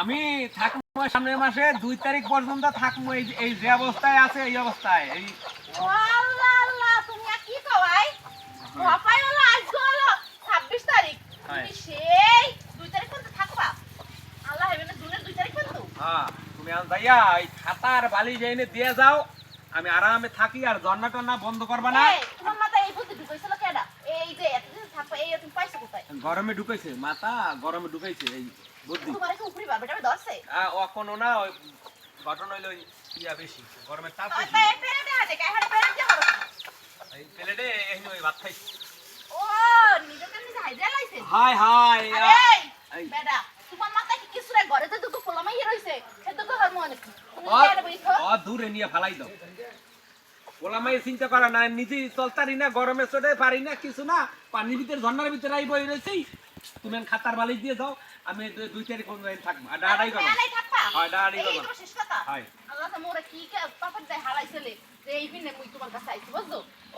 আমি থাকব সামনের মাসে দুই তারিখ পর্যন্ত থাকব। এই এই যে অবস্থায় আছে এই অবস্থায়। এই ও আল্লাহ আল্লাহ তুমি আর কি কওয়াই বাপাই হলো আজকে হলো 26 তারিখ। হ্যাঁ। তুমি সেই 2 তারিখ পর্যন্ত থাকবা। আল্লাহ হেবেনে জুনের 2 তারিখ পর্যন্ত। হ্যাঁ আমি আরামে থাকি আর জন্না টন্না বন্ধ করবা না এই তোমার মাথায় এই বুদ্ধি ঢুকাইছিল কেডা এই যে এতদিন থাকবা এই তুমি পাইছো কোথায় গরমে ঢুকাইছে মাথা গরমে ঢুকাইছে এই বুদ্ধি। অখনো না ওই ঘটনা হইল ইয়া বেশি গরমের তাপ এই প্লেটে এই ভাত ও লাইছে? হাই হাই এই। বেডা তোমার কি কিছু রে ঘরে তো দুটো রইছে? সে তো ও দূরে নিয়ে ফালাই দাও। ওলামাই চিন্তা করা না নিজে চলতারি না গরমে চড়ে পারি না কিছু না। পানির ভিতরে ঝর্নার ভিতরে আই বই রয়েছি তুমি খাতার বালি দিয়ে দাও আমি দুই তারিখ অনলাইন থাকব। আর ডাড়াই করব হয়, ডাড়াড়ি এই করবা। হয়। আল্লাহ কি পাপার দেয় হারাইছিলে এই বিনে মুই তোমার কাছে আইছি বুঝছ?